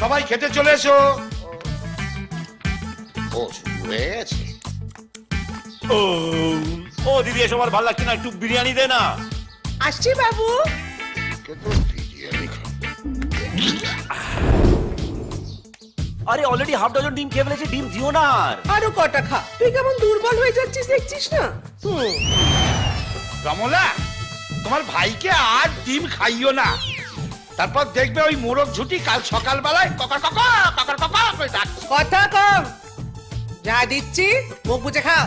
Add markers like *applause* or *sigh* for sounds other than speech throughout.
সবাই খেতে চলে এসো। ও শুরু হয়ে গেছে। ও ও দিদি এসব আর ভালো লাগছে না একটু বিরিয়ানি দে না। আসছি বাবু। আরে অলরেডি হাফ ডজন ডিম খেয়ে ফেলেছে ডিম দিও না আর। আরও কটা খা। তুই কেমন দুর্বল হয়ে যাচ্ছিস দেখছিস না? কমলা তোমার ভাইকে আর ডিম খাইও না। তারপর দেখবে ওই মোরগ ঝুটি কাল সকালবেলায় ককর ককর ককর ককর করে ডাকছে। কথা কম। যা দিচ্ছি মুখ বুঝে খাও।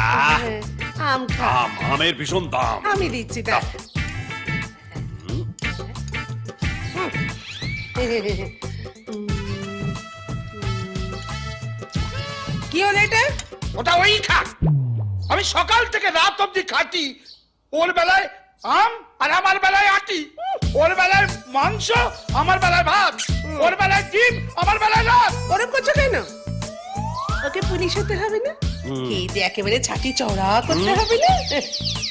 আহ, আহ, আম খা। আম আমের ভীষণ দাম। আমি দিচ্ছি তা কি হলো এটা? ওটা ওই খা আমি সকাল থেকে রাত অব্দি খাটি। ওর বেলায় আম আর আমার বেলায় আটি। ওর বেলায় মাংস আমার বেলায় ভাত। ওর বেলায় ডিম আমার বেলায় রাত। ওরম করছ কেন? ওকে পুলিশ হতে হবে না? এই যে একেবারে ছাতি চড়া করতে হবে না?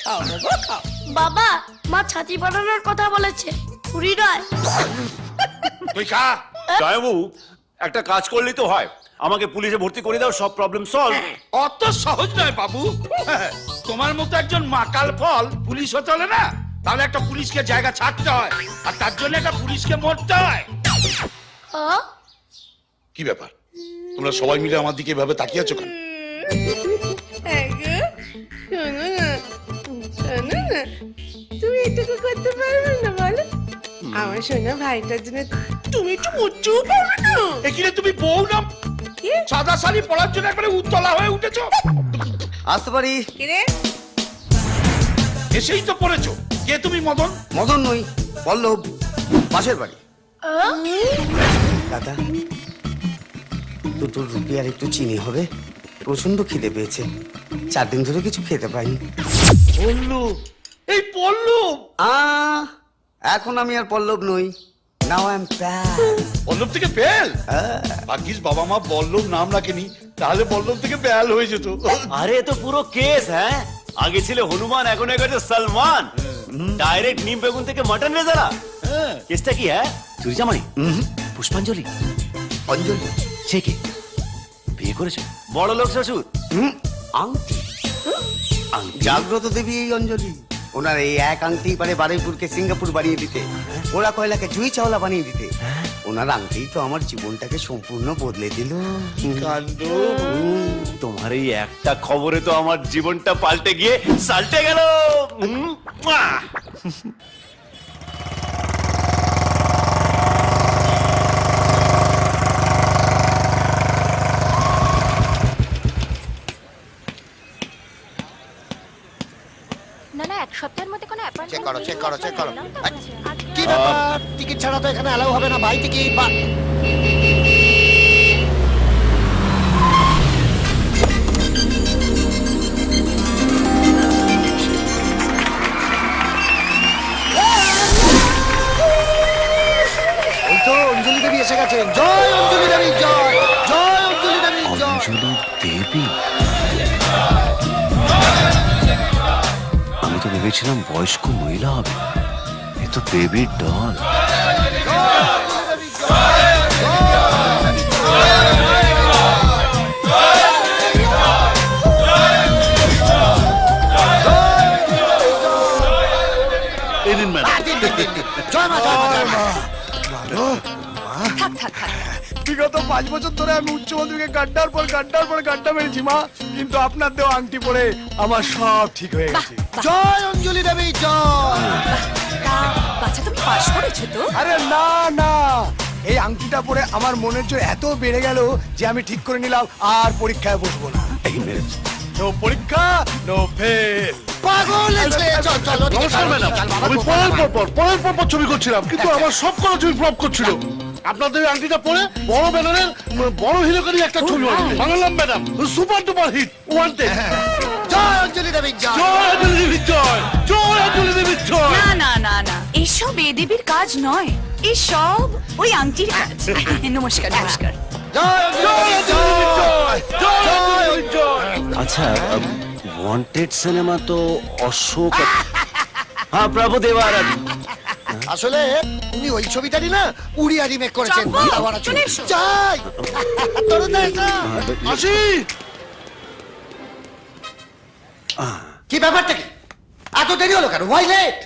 খাও না খাও। বাবা মা ছাতি বানানোর কথা বলেছে। পুরি নয়। *laughs* তুই খা। জয়বাবু একটা কাজ করলেই তো হয়। আমাকে পুলিশে ভর্তি করে দাও সব প্রবলেম সলভ অত সহজ নয় বাবু। তোমার মতো একজন মাকাল ফল পুলিশ হতে হলে না। তাহলে একটা পুলিশকে জায়গা ছাড়তে হয় আর তার জন্য একটা পুলিশকে মরতে হয়। হ্যাঁ? কি ব্যাপার? তোমরা সবাই মিলে আমার দিকে এভাবে তাকিয়ে আছো কেন? তুমি এটুকু করতে পারবে না আমার শোনা ভাইটার জন্য তুমি একটু উঁচু পারবে না। এখানে তুমি বউ না? সাদা শাড়ি পরার জন্য একবারে উত্তলা হয়ে উঠেছো? আসতে পারি। এসেই তো পড়েছো। কে তুমি মদন? মদন নই পল্লব পাশের বাড়ি। দাদা দুটো রুটি আর একটু চিনি হবে। প্রচণ্ড খিদে পেয়েছে। চার দিন ধরে কিছু খেতে পাইনি। পল্লু এই পল্লু! আ এখন আমি আর পল্লব নই। Now I am pal Pallab থেকে বেল? ভাগ্যিস বাবা মা বল্লভ নাম রাখেনি তাহলে পল্লব থেকে বেল হয়ে যেত। আরে তো পুরো কেস হ্যাঁ? আগে ছিল হনুমান এখন হয়ে গেছে সালমান। ডাইরেক্ট নিম বেগুন থেকে মাটন রেজারা কেসটা কি হ্যাঁ? চুরি জামাই? পুষ্পাঞ্জলি? অঞ্জলি। সে কি? বিয়ে করেছে? বড় লোক শ্বশুর আংটি? জাগ্রত দেবী এই অঞ্জলি। ওনার এই এক আংটি পারে বারুইপুরকে সিঙ্গাপুর বানিয়ে দিতে। ওরা কয়লাকে জুই চাওলা বানিয়ে দিতে। ওনার আংটি তো আমার জীবনটাকে সম্পূর্ণ বদলে দিল। তোমার এই একটা খবরে তো আমার জীবনটা পাল্টে গিয়ে সাল্টে গেল উম, মুয়া! না না এক সপ্তাহের মধ্যে কোনো Check করো, চেক করো, চেক করো। কি ব্যাপার টিকিট ছাড়া তো এখানে অ্যালাউ হবে না বাই টিকিট বা ভেবেছিলাম বয়স্ক মহিলা হবে এ তো বেবির ডল বিগত পাঁচ বছর ধরে আমি উচ্চ মাধ্যমিকে গাড্ডার পর গাড্ডার পর গাড্ডা মেরেছি মা। কিন্তু আপনার দেওয়া আংটি পরে আমার সব ঠিক হয়ে গেছে। জয় অঞ্জলি দেবী জয়। বাচ্চা তুমি পাস করেছ তো? আরে না না। এই আংটিটা পরে আমার মনের জোর এত বেড়ে গেল যে আমি ঠিক করে নিলাম আর পরীক্ষায় বসবো না। নো পরীক্ষা নো ফেল পাগল আছে চল চল নমস্কার ম্যাডাম। আমি পরের পর পর পরের পর পর ছবি করছিলাম কিন্তু আমার সব করা ছবি ফ্লপ করছিল। আপনাদের আংটিটা পরে বড় ব্যানারের বড় হিরোকারি একটা ছবি বাংলাম madam. Super duper hit wanted. জয় অঞ্জলি দেবী জয়। জয় অঞ্জলি দেবীর জয়। জয় অঞ্জলি দেবীর জয়। না না না না। এসব এ দেবীর কাজ নয়। এসব ওই আংটির কাজ। *laughs* নমস্কার নমস্কার। জয় অঞ্জলি জয় জয়। অঞ্জলি আচ্ছা ওয়ান্টেড সিনেমা তো অশোক *laughs* হ্যাঁ প্রভু দেবার আসলে উনি ওই ছবিটারই না উড়িয়া রিমেক করেছেন। *laughs* যাই আসি! কি ব্যাপারটা কি? এত দেরি হলো কেন? ওয়াই লেট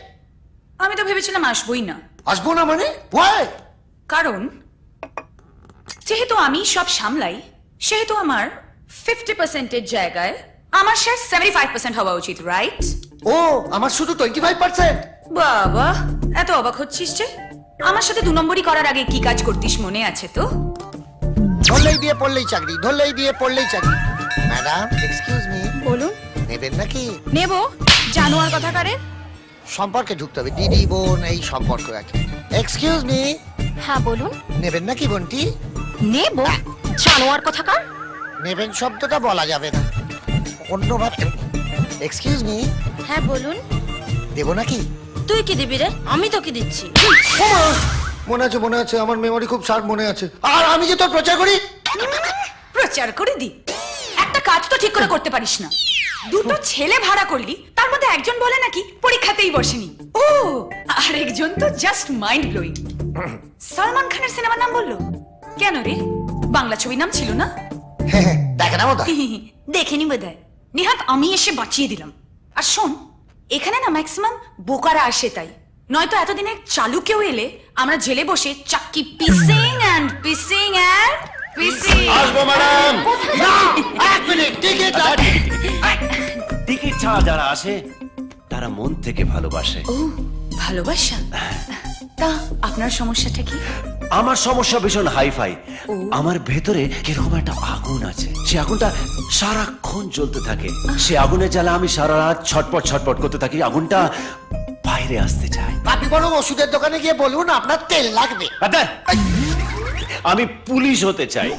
আমি তো ভেবেছিলাম আসবোই না। আসব না মানে? ওয়াই কারণ যেহেতু আমি সব সামলাই সেহেতু আমার ফিফটি পার্সেন্টের জায়গায় আমার শেয়ার সেভেন্টি ফাইভ পার্সেন্ট হওয়া উচিত রাইট ও আমার শুধু টোয়েন্টি ফাইভ পার্সেন্ট বাবা এত অবাক হচ্ছিস যে? আমার সাথে দু নম্বরই করার আগে কি কাজ করতিস মনে আছে তো? ধরলেই দিয়ে পড়লেই চাকরি ধরলেই দিয়ে পড়লেই চাকরি। ম্যাডাম এক্সকিউজ নেবেন নাকি? নেব। জানোয়ার কথা কারে? সম্পর্কে ঢুকতে হবে। দিদি বোন এই সম্পর্ক আর কি। এক্সকিউজ মি হ্যাঁ বলুন। নেবেন নাকি বোনটি? নেব? জানোয়ার কথা কার? নেবেন শব্দটা বলা যাবে না। অন্য ভাবে এক্সকিউজ মি হ্যাঁ বলুন। দেবো নাকি? তুই কি দিবি রে? আমি তোকে দিচ্ছি। মনে আছে মনে আছে আমার মেমরি খুব শার্প মনে আছে। আর আমি যে তোর প্রচার করি? প্রচার করে দি। একটা কাজ তো ঠিক করে করতে পারিস না। দুটো ছেলে ভাড়া করলি তার মধ্যে একজন বলে নাকি পরীক্ষাতেই বসেনি। ও আর একজন তো জাস্ট মাইন্ড ব্লোয়িং সালমান খানের সিনেমার নাম বলল? কেন রে? বাংলা ছবির নাম ছিল না? দেখে না দেখেনি বোধ নিহাত আমি এসে বাঁচিয়ে দিলাম। আর শোন এখানে না ম্যাক্সিমাম বোকারা আসে তাই। নয়তো এতদিনে চালু কেউ এলে আমরা জেলে বসে চাক্কি পিসিং অ্যান্ড পিসিং অ্যান্ড পিসিং। আসব ম্যাডাম। এক মিনিট টিকিট টিকিট ছাড়া যারা আসে তারা মন থেকে ভালোবাসে। ও ভালোবাসা? তা আপনার সমস্যাটা কি? আমার সমস্যা ভীষণ হাইফাই। আমার ভেতরে কীরকম একটা আগুন আছে। সে আগুনটা সারাক্ষণ জ্বলতে থাকে। সে আগুনের জ্বালা আমি সারা রাত ছটপট ছটপট করতে থাকি। আগুনটা বাইরে আসতে চায়। আপনি বরং ওষুধের দোকানে গিয়ে বলুন আপনার তেল লাগবে। আদা, আমি পুলিশ হতে চাই।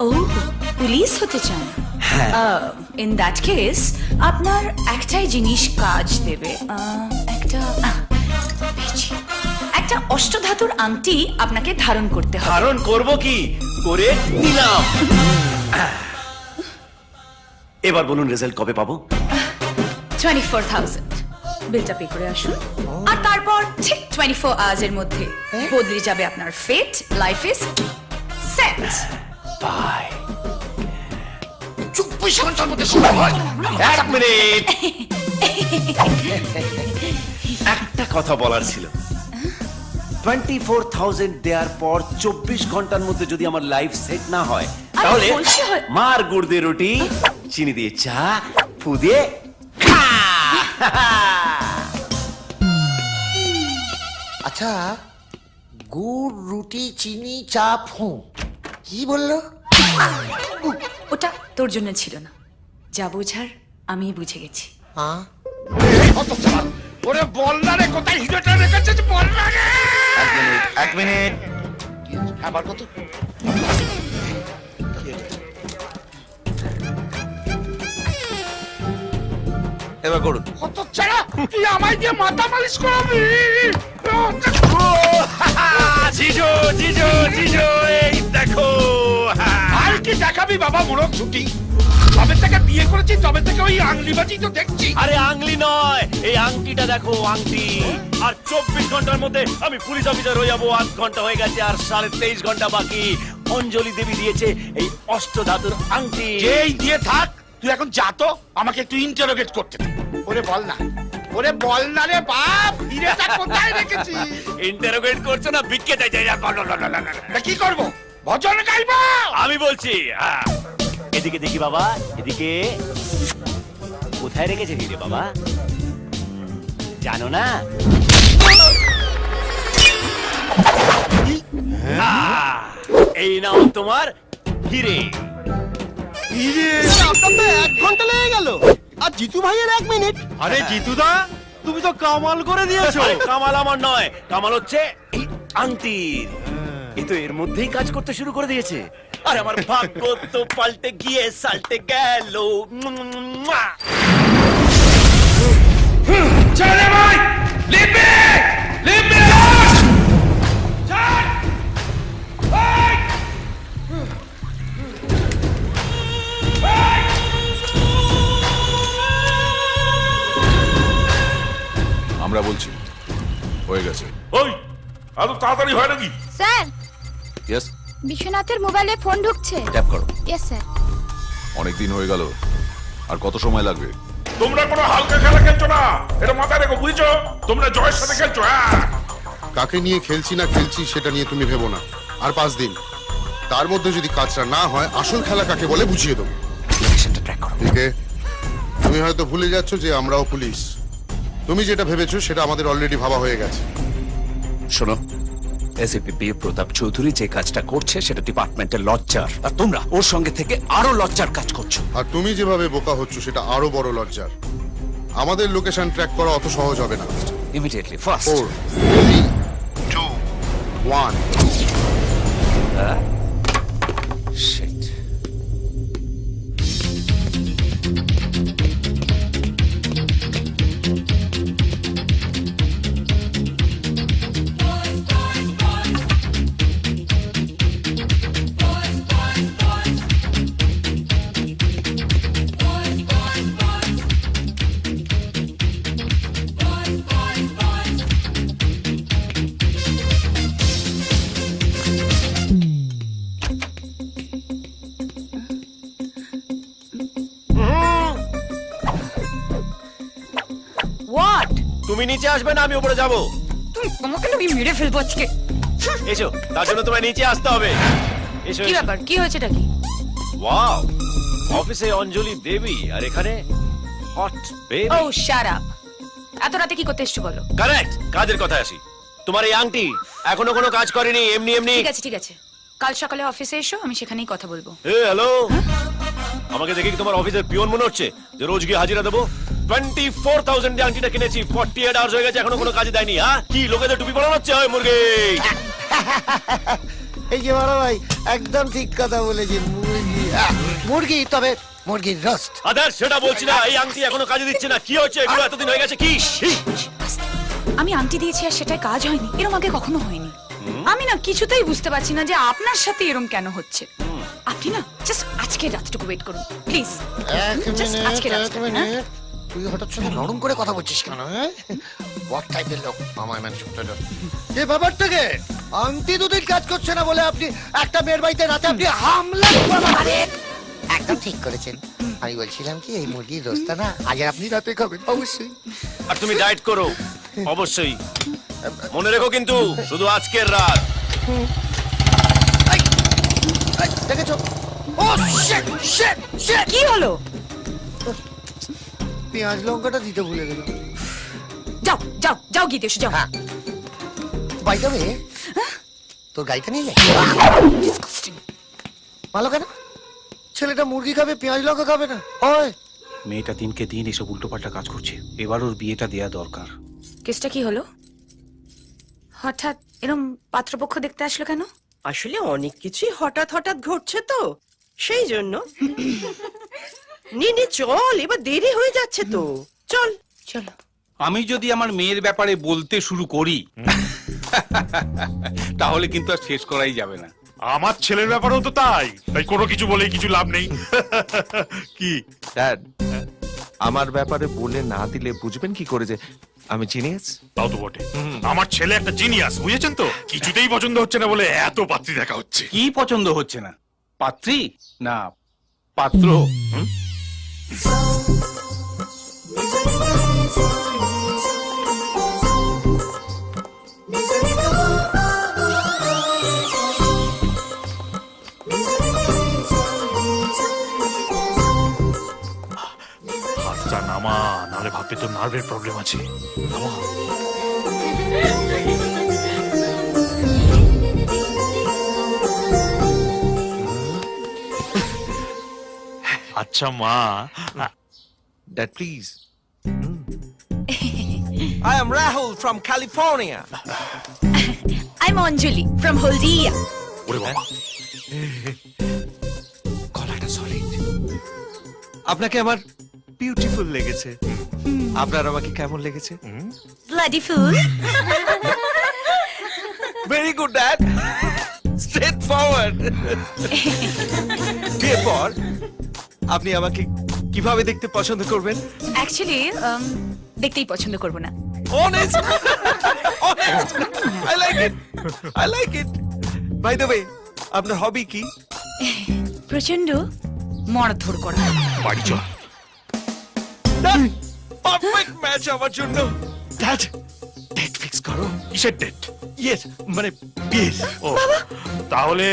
ও পুলিশ হতে চান? ইন দ্যাট কেস আপনার একটাই জিনিস কাজ দেবে। একটা। একটা অষ্টধাতুর আংটি আপনাকে ধারণ করতে হবে। ধারণ করব কি? করে নিলাম। এবার বলুন রেজাল্ট কবে পাবো? টোয়েন্টি ফোর থাউজেন্ড বিলটা পে করে আসুন। আর তারপর ঠিক টোয়েন্টি ফোর আওয়ার্স এর মধ্যে বদলে যাবে আপনার fate life is set by সংসার মধ্যে শুরু হয়। এক মিনিট একটা কথা বলার ছিল। টোয়েন্টি ফোর থাউজেন্ড দেওয়ার পর চব্বিশ ঘণ্টার মধ্যে যদি আমার লাইফ সেট না হয় তাহলে মার গুড় দিয়ে রুটি চিনি দিয়ে চা ফু দিয়ে খা। আচ্ছা গুড় রুটি চিনি চা ফু। কি বলল? ওটা তোর জন্য ছিল না। যা বোঝার আমি বুঝে গেছি। হ্যাঁ কত চালা ওরে বল না রে কোথায় হিরোটা রেখেছিস? বল না রে। এক মিনিট এক মিনিট। আবার কত? এবার করুন। কত চালা তুই আমায় দিয়ে মাথা মালিশ করাবি? জিজো জিজো জিজো এই দেখো। আর কি দেখাবি বাবা মোড়ক ছুটি তবে থেকে বিয়ে করেছি তবে থেকে ওই আংলিবাজি তো দেখছি। আরে আংলি নয় এই আংটিটা দেখো আংটি। আর চব্বিশ ঘণ্টার মধ্যে আমি পুলিশ অফিসার হয়ে যাব আধ ঘণ্টা হয়ে গেছে আর সাড়ে তেইশ ঘণ্টা বাকি। অঞ্জলি দেবী দিয়েছে এই অষ্টধাতুর আংটি। যেই দিয়ে থাক তুই এখন যা তো আমাকে একটু ইন্টারোগেট করতে। ওরে বল না। ওরে বল না রে বাপ হিরেটা কোথায় রেখেছি ইন্টারোগেট করছ না বিটকে চাই চাই তা কি করব? ভজন গাইবো? আমি বলছি হ্যাঁ। এদিকে দেখি বাবা এদিকে। কোথায় রেখেছে হিরে বাবা? জানো না? আহ, এই নাও তোমার হিরে। আপনার তো এক ঘণ্টা লেগে গেল। আর জিতু ভাইয়ের এক মিনিট। আরে জিতুদা তুমি তো কামাল করে দিয়েছ। কামাল আমার নয় কামাল হচ্ছে এই আংটির। এ তো এর মধ্যেই কাজ করতে শুরু করে দিয়েছে। আর আমার ভাগ্য তো পাল্টে গিয়ে সাল্টে গেল। চলে ভাই! লিপে! লিপে! তাড়াতাড়ি হয় নাকি? স্যার। ইয়েস বিশ্বনাথের মোবাইলে ফোন ঢুকছে। ট্যাপ করো। Yes sir. অনেক দিন হয়ে গেল। আর কত সময় লাগবে? তোমরা কোনো হালকা খেলা খেলছো না। এটা মাথায় রেখো বুঝছ? তোমরা জয়ের সাথে খেলছো হ্যাঁ? কাকে নিয়ে খেলছি না খেলছি সেটা নিয়ে তুমি ভেবো না। আর পাঁচ দিন। তার মধ্যে যদি কাজটা না হয় আসল খেলা কাকে বলে বুঝিয়ে দেবো। লোকেশনটা ট্র্যাক করো। ঠিক তুমি হয়তো ভুলে যাচ্ছ যে আমরাও পুলিশ। তুমি যেটা ভেবেছো সেটা আমাদের অলরেডি ভাবা হয়ে গেছে। শোনো এসিপি বি প্রতাপ চৌধুরী যে কাজটা করছে সেটা ডিপার্টমেন্টের লজ্জার। আর তোমরা ওর সঙ্গে থেকে আরও লজ্জার কাজ করছ। আর তুমি যেভাবে বোকা হচ্ছ সেটা আরও বড় লজ্জার। আমাদের লোকেশন ট্র্যাক করা অত সহজ হবে না immediately first four three two one নিচে আসবে না আমি উপরে যাব। তুমি তোমাকে না মেরে ফেলব আজকে। এসো তার জন্য তোমায় নিচে আসতে হবে। এসো কি ব্যাপার? কি হয়েছেটা কি? ওয়াও অফিসে অঞ্জলি দেবী আর এখানে hot oh baby shut up এত রাতে কি করতে এসছো বলো? কারেক্ট কাজের কথা আসি। তোমার এই আংটি এখনও কোনো কাজ করেনি এমনি এমনি। ঠিক আছে ঠিক আছে। কাল সকালে অফিসে এসো আমি সেখানেই কথা বলব। এ হ্যালো আমাকে দেখে কি তোমার অফিসের পিয়ন মনে হচ্ছে? যে রোজ গিয়ে হাজিরা দেবো? টোয়েন্টি ফোর থাউজেন্ড আংটিটা কিনেছি ফর্টি এইট আওয়ার্স হয়ে গেছে এখনও কোনো কাজে দেয়নি হ্যাঁ? কি লোকেদের টুপি পরানো হচ্ছে? হয় মুরগি! *laughs* এই যে বড় ভাই একদম ঠিক কথা বলেছেন মুরগি। আহ, মুরগি তবে মুরগির রোস্ট। আদার সেটা বলছি না এই আংটি এখনও কাজে দিচ্ছে না কি হচ্ছে এগুলো এতদিন হয়ে গেছে কি! আস্তে। আমি আংটি দিয়েছি আর সেটাই কাজ হয়নি এরম আগে কখনো হয়নি। আমি না কিছুতেই বুঝতে পারছি না যে আপনার সাথে এরম কেন হচ্ছে। আপনি না জাস্ট আজকে রাতটুকু ওয়েট করুন প্লিজ এক মিনিট আজকে এক রাতটা, হ্যাঁ? মিনিট তুই হঠাৎ শুধু নরম করে কথা বলছিস কেন হ্যাঁ হোয়াট টাইপের লোক? আমায় ম্যানেজ করতে এ ব্যাপারটাকে? আংটি দুদিন কাজ করছে না বলে আপনি একটা মেয়ের বাড়িতে রাতে আপনি হামলা একদম ঠিক করেছেন। আমি বলছিলাম কি এই মুরগির রোস্তা না আগে আপনি রাতে খাবেন অবশ্যই। আর তুমি ডায়েট করো অবশ্যই। মনে রেখো কিন্তু শুধু আজকের রাত। দেখেছ? ও শিট শিট শিট কি হলো? পেঁয়াজ লঙ্কাটা দিতে ভুলে গেলাম। যাও যাও যাও গীতেশ যাও। হ্যাঁ। বাই দ্য ওয়ে তোর গাড়িটা নিয়ে যাই? ভালো কেন? ছেলেটা মুরগি খাবে পেঁয়াজ লঙ্কা খাবে না। ওই মেয়েটা দিনকে দিন এসব উল্টোপাল্টা কাজ করছে। এবার ওর বিয়েটা দেয়া দরকার। কেসটা কি হলো? হঠাৎ এরম পাত্রপক্ষ দেখতে আসলো কেন? আসলে অনেক কিছুই হঠাৎ হঠাৎ ঘটছে তো। সেই জন্য। *laughs* নে নে চল এবার দেরি হয়ে যাচ্ছে তো। চল চলো। আমি যদি আমার মেয়ের ব্যাপারে বলতে শুরু করি তাহলে কিন্তু আর শেষ করাই যাবে না। আমার ছেলের ব্যাপারেও তো তাই। তাই কোনো কিছু বলে কিছু লাভ নেই। কি? ড্যাড আমার ব্যাপারে বলে না দিলে বুঝবেন কি করে যে আমি জিনিয়াস তাও তো বটে। আমার ছেলে একটা জিনিয়াস বুঝেছেন তো? কিছুতেই পছন্দ হচ্ছে না বলে এত পাত্রী দেখা হচ্ছে। কি পছন্দ হচ্ছে না? পাত্রী? না পাত্র। হুম? হাতটা নামা নাহলে ভাববে তোর নার্ভের প্রবলেম আছে নামা। Dad please I am Rahul from California I am Anjali from Haldia ওরে বাবা গলাটা সলিড আপনাকে আমার বিউটিফুল লেগেছে। আপনার আমাকে কেমন লেগেছে? Bloody fool very good dad straight forward বিয়ের পর আপনি আমাকে কীভাবে দেখতে পছন্দ করবেন? অ্যাকচুয়ালি um, দেখতেই পছন্দ করব না। Honest honest I like it I like it by the way আপনার হবি কি? প্রচণ্ড মরধর করা। বাড়ি চল। পারফেক্ট ম্যাচ আমার জন্য। ড্যাড ডেট ফিক্স করো। কিসের ডেট ইয়েস মানে বিয়ের। ও তাহলে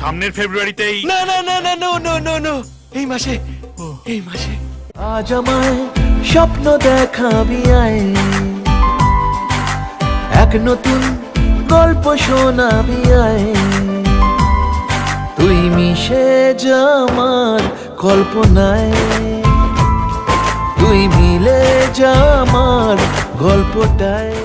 সামনের ফেব্রুয়ারিতেই না না না না নো নো নো নো এই মাসে এই মাসে। আজ আমায় স্বপ্ন দেখাবি আয় এক নতুন গল্প শোনাবি আয় তুই মিশে যা আমার কল্পনায়। তুই মিলে যা আমার গল্পটায়।